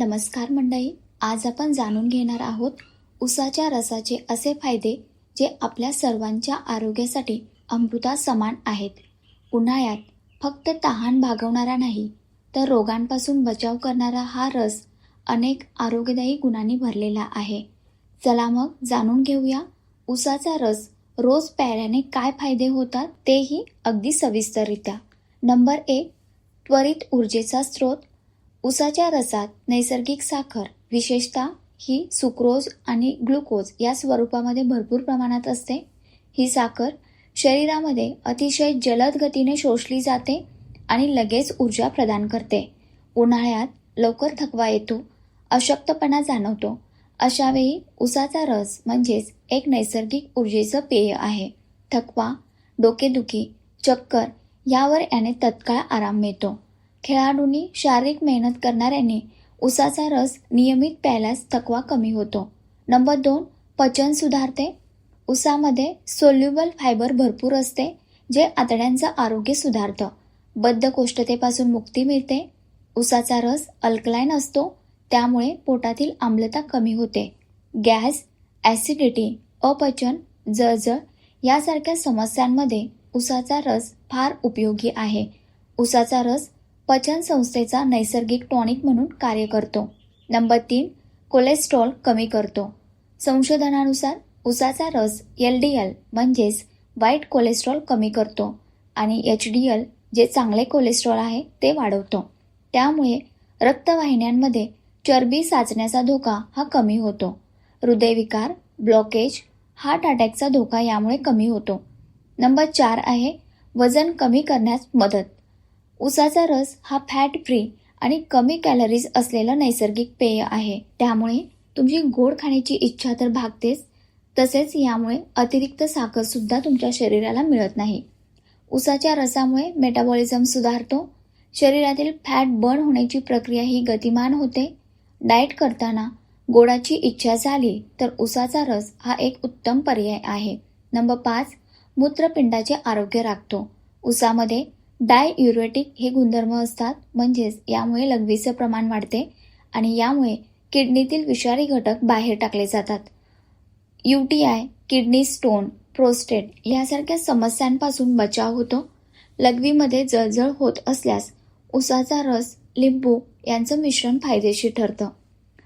नमस्कार मंडळी आज आपण जाणून घेणार आहोत उसाच्या रसाचे असे फायदे जे आपल्या सर्वांच्या आरोग्यासाठी अमृता समान आहेत. उन्हाळ्यात फक्त तहान भागवणारा नाही तर रोगांपासून बचाव करणारा हा रस अनेक आरोग्यदायी गुणांनी भरलेला आहे. चला मग जाणून घेऊया उसाचा रस रोज प्यायल्याने काय फायदे होतात तेही अगदी सविस्तररित्या. नंबर एक त्वरित ऊर्जेचा स्रोत. उसाच्या रसात नैसर्गिक साखर विशेषतः ही सुक्रोज आणि ग्लुकोज या स्वरूपामध्ये भरपूर प्रमाणात असते. ही साखर शरीरामध्ये अतिशय जलद गतीने शोषली जाते आणि लगेच ऊर्जा प्रदान करते. उन्हाळ्यात लवकर थकवा येतो अशक्तपणा जाणवतो. अशावेळी उसाचा रस म्हणजेच एक नैसर्गिक ऊर्जेचं पेय आहे. थकवा डोकेदुखी चक्कर यावर याने तत्काळ आराम मिळतो. खेळाडूंनी शारीरिक मेहनत करणाऱ्याने उसाचा रस नियमित प्यायल्यास थकवा कमी होतो. नंबर दोन पचन सुधारते. उसामध्ये सोल्युबल फायबर भरपूर असते जे आतड्यांचं आरोग्य सुधारतं. बद्धकोष्ठतेपासून मुक्ती मिळते. उसाचा रस अल्कलाईन असतो त्यामुळे पोटातील आम्लता कमी होते. गॅस ॲसिडिटी अपचन जळजळ यासारख्या समस्यांमध्ये उसाचा रस फार उपयोगी आहे. उसाचा रस पचन संस्थेचा नैसर्गिक टॉनिक म्हणून कार्य करतो. नंबर तीन कोलेस्ट्रॉल कमी करतो. संशोधनानुसार उसाचा रस एल डी एल म्हणजेच वाईट कोलेस्ट्रॉल कमी करतो आणि एच डी एल जे चांगले कोलेस्ट्रॉल आहे ते वाढवतो. त्यामुळे रक्तवाहिन्यांमध्ये चरबी साचण्याचा धोका हा कमी होतो. हृदयविकार ब्लॉकेज हार्ट अटॅकचा धोका यामुळे कमी होतो. नंबर चार आहे वजन कमी करण्यास मदत. उसाचा रस हा फॅट फ्री आणि कमी कॅलरीज असलेलं नैसर्गिक पेय आहे. त्यामुळे तुमची गोड खाण्याची इच्छा तर भागतेच तसेच यामुळे अतिरिक्त साखर सुद्धा तुमच्या शरीराला मिळत नाही. उसाच्या रसामुळे मेटाबॉलिझम सुधारतो शरीरातील फॅट बर्न होण्याची प्रक्रिया ही गतिमान होते. डाएट करताना गोडाची इच्छा झाली तर उसाचा रस हा एक उत्तम पर्याय आहे. नंबर पाच मूत्रपिंडाचे आरोग्य राखतो. उसामध्ये डाययुरेटिक हे गुणधर्म असतात म्हणजेच यामुळे लघवीचं प्रमाण वाढते आणि यामुळे किडनीतील विषारी घटक बाहेर टाकले जातात. U T I kidney stone prostate यासारख्या समस्यांपासून बचाव होतो. लघवीमध्ये जळजळ होत असल्यास उसाचा रस लिंबू यांचं मिश्रण फायदेशीर ठरतं.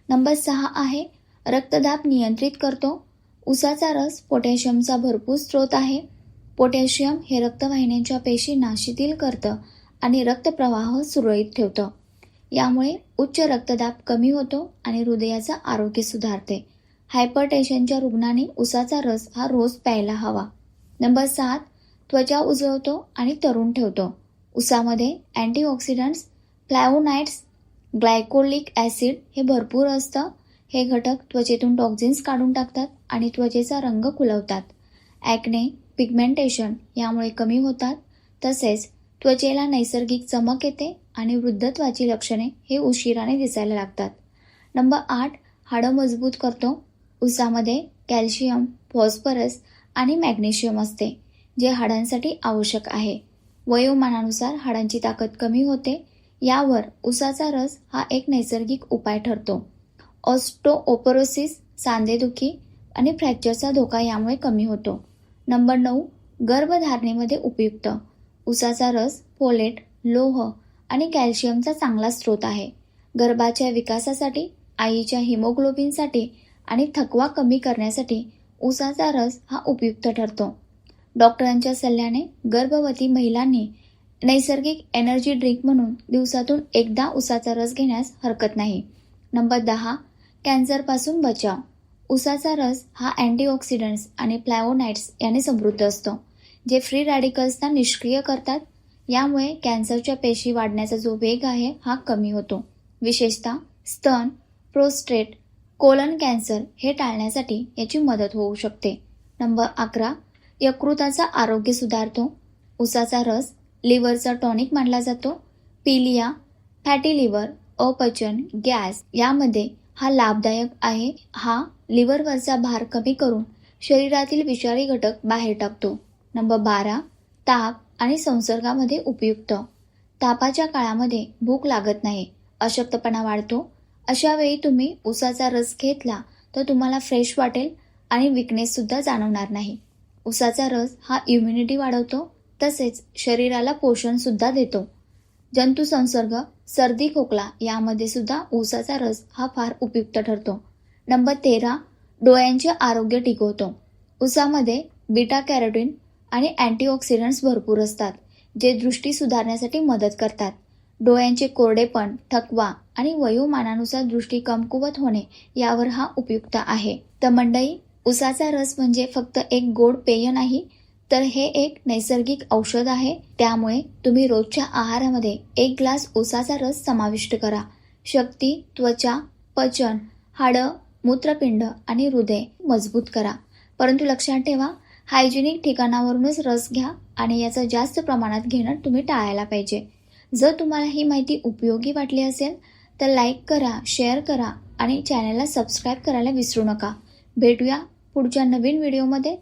नंबर सहा आहे रक्तदाब नियंत्रित करतो. उसाचा रस पोटॅशियमचा भरपूर स्रोत आहे. पोटॅशियम हे रक्तवाहिन्यांच्या पेशींना शिथिल करतं आणि रक्तप्रवाह सुरळीत ठेवतं. यामुळे उच्च रक्तदाब कमी होतो आणि हृदयाचं आरोग्य सुधारते. हायपरटेन्शनच्या रुग्णांनी उसाचा रस हा रोज प्यायला हवा. नंबर सात त्वचा उजळवतो आणि तरुण ठेवतो. उसामध्ये अँटीऑक्सिडंट्स फ्लॅवोनाइट्स ग्लायकोलिक ॲसिड हे भरपूर असतं. हे घटक त्वचेतून टॉक्झिन्स काढून टाकतात आणि त्वचेचा रंग खुलवतात. ॲक्ने पिगमेंटेशन यामुळे कमी होतात. तसेच त्वचेला नैसर्गिक चमक येते आणि वृद्धत्वाची लक्षणे हे उशिराने दिसायला लागतात. नंबर आठ हाडं मजबूत करतो. उसामध्ये कॅल्शियम फॉस्फरस आणि मॅग्नेशियम असते जे हाडांसाठी आवश्यक आहे. वयोमानानुसार हाडांची ताकद कमी होते. यावर उसाचा रस हा एक नैसर्गिक उपाय ठरतो. ऑस्टोओपरोसिस सांधेदुखी आणि फ्रॅक्चरचा धोका यामुळे कमी होतो. नंबर नऊ गर्भधारणेमध्ये उपयुक्त. उसाचा रस फोलेट लोह आणि कॅल्शियमचा चांगला स्रोत आहे. गर्भाच्या विकासासाठी आईच्या हिमोग्लोबिनसाठी आणि थकवा कमी करण्यासाठी उसाचा रस हा उपयुक्त ठरतो. डॉक्टरांच्या सल्ल्याने गर्भवती महिलांनी नैसर्गिक एनर्जी ड्रिंक म्हणून दिवसातून एकदा उसाचा रस घेण्यास हरकत नाही. नंबर दहा कॅन्सरपासून बचाव. उसाचा रस हा अँटीऑक्सिडंट्स आणि फ्लॅवोनाइट्स याने समृद्ध असतो जे फ्री रॅडिकल्सना निष्क्रिय करतात. यामुळे कॅन्सरच्या पेशी वाढण्याचा जो वेग आहे हा कमी होतो. विशेषतः स्तन प्रोस्ट्रेट कोलन कॅन्सर हे टाळण्यासाठी याची मदत होऊ शकते. नंबर अकरा यकृताचा आरोग्य सुधारतो. उसाचा रस लिव्हरचा टॉनिक मानला जातो. पिलिया फॅटी लिव्हर अपचन गॅस यामध्ये हा लाभदायक आहे. हा लिव्हरवरचा भार कमी करून शरीरातील विषारी घटक बाहेर टाकतो. नंबर बारा ताप आणि संसर्गामध्ये उपयुक्त. तापाच्या काळामध्ये भूक लागत नाही. अशक्तपणा वाढतो. अशा वेळी तुम्ही उसाचा रस घेतला तर तुम्हाला फ्रेश वाटेल आणि विकनेससुद्धा जाणवणार नाही. उसाचा रस हा इम्युनिटी वाढवतो. तसेच शरीराला पोषणसुद्धा देतो. जंतुसंसर्ग सर्दी खोकला यामध्ये सुद्धा ऊसाचा रस हा फार उपयुक्त ठरतो. नंबर तेरा डोळ्यांचे आरोग्य टिकवतो. ऊसामध्ये बीटा कॅरोटीन आणि अँटीऑक्सिडंट्स भरपूर असतात जे दृष्टी सुधारण्यासाठी मदत करतात. डोळ्यांचे कोरडेपण थकवा आणि वयोमानानुसार दृष्टी कमकुवत होणे यावर हा उपयुक्त आहे. तर मंडई उसाचा रस म्हणजे फक्त एक गोड पेय नाही तर हे एक नैसर्गिक औषध आहे. त्यामुळे तुम्ही रोजच्या आहारामध्ये एक ग्लास उसाचा रस समाविष्ट करा. शक्ती त्वचा पचन हाडं मूत्रपिंड आणि हृदय मजबूत करा. परंतु लक्षात ठेवा हायजेनिक ठिकाणावरूनच रस घ्या आणि याचं जास्त प्रमाणात घेणं तुम्ही टाळायला पाहिजे. जर तुम्हाला ही माहिती उपयोगी वाटली असेल तर लाईक करा शेअर करा आणि चॅनलला सबस्क्राईब करायला विसरू नका. भेटूया पुढच्या नवीन व्हिडिओमध्ये.